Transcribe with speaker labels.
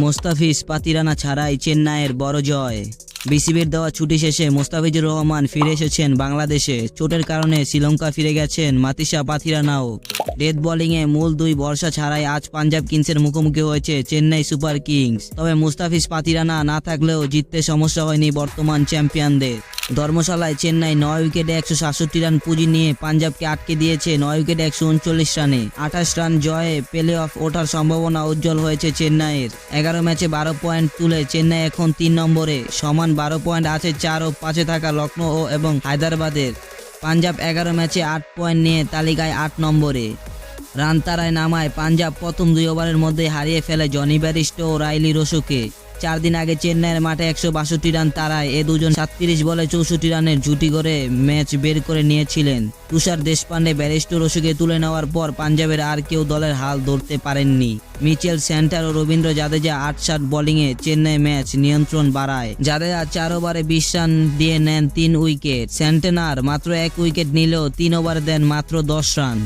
Speaker 1: মোস্তাফিজ পাতিরানা ছাড়াই চেন্নাইয়ের বড় জয়। বিসিবির দেওয়া ছুটি শেষে মোস্তাফিজুর রহমান ফিরে এসেছেন বাংলাদেশে। চোটের কারণে শ্রীলঙ্কা ফিরে গেছেন মাতিসা পাথিরানাও ডেথ বোলিংয়ে মূল দুই বর্ষা ছাড়াই আজ পাঞ্জাব কিংসের মুখোমুখি হয়েছে চেন্নাই সুপার কিংস। তবে মুস্তাফিজ পাতিরানা না থাকলেও জিততে সমস্যা হয়নি বর্তমান চ্যাম্পিয়নদের। ধর্মশালায় চেন্নাই নয় উইকেটে একশো সাতষট্টি রান পুঁজি নিয়ে পাঞ্জাবকে আটকে দিয়েছে নয় উইকেটে একশো উনচল্লিশ রানে। আঠাশ রান জয়ে প্লে অফ ওঠার সম্ভাবনা উজ্জ্বল হয়েছে চেন্নাইয়ের। এগারো ম্যাচে বারো পয়েন্ট তুলে চেন্নাই এখন তিন নম্বরে। সমান বারো পয়েন্ট আছে চার ও পাঁচে থাকা লখনৌ এবং হায়দ্রাবাদের। পাঞ্জাব এগারো ম্যাচে আট পয়েন্ট নিয়ে তালিকায় আট নম্বরে। রান তারায় নামায় পাঞ্জাব প্রথম দুই ওভারের মধ্যে হারিয়ে ফেলে জনি ব্যারিস্টো ও রাইলি রসুকে। চার দিন আগে চেন্নাইয়ের মাঠে একশো বাষট্টি রান তারায়। এ দুজন সাতত্রিশ বলে চৌষট্টি রানের জুটি করে ম্যাচ বের করে নিয়েছিলেন। তুষার দেশপান্ডে ব্যারিস্টো রসুকে তুলে নেওয়ার পর পাঞ্জাবের আর কেউ দলের হাল ধরতে পারেননি। মিচেল সেন্টার ও রবীন্দ্র জাদেজা আট ষাট বোলিংয়ে চেন্নাই ম্যাচ নিয়ন্ত্রণ বাড়ায়। জাদেজা চার ওভারে বিশ রান দিয়ে নেন তিন উইকেট। সেন্টেনার মাত্র এক উইকেট নিলেও তিন ওভারে দেন মাত্র দশ রান।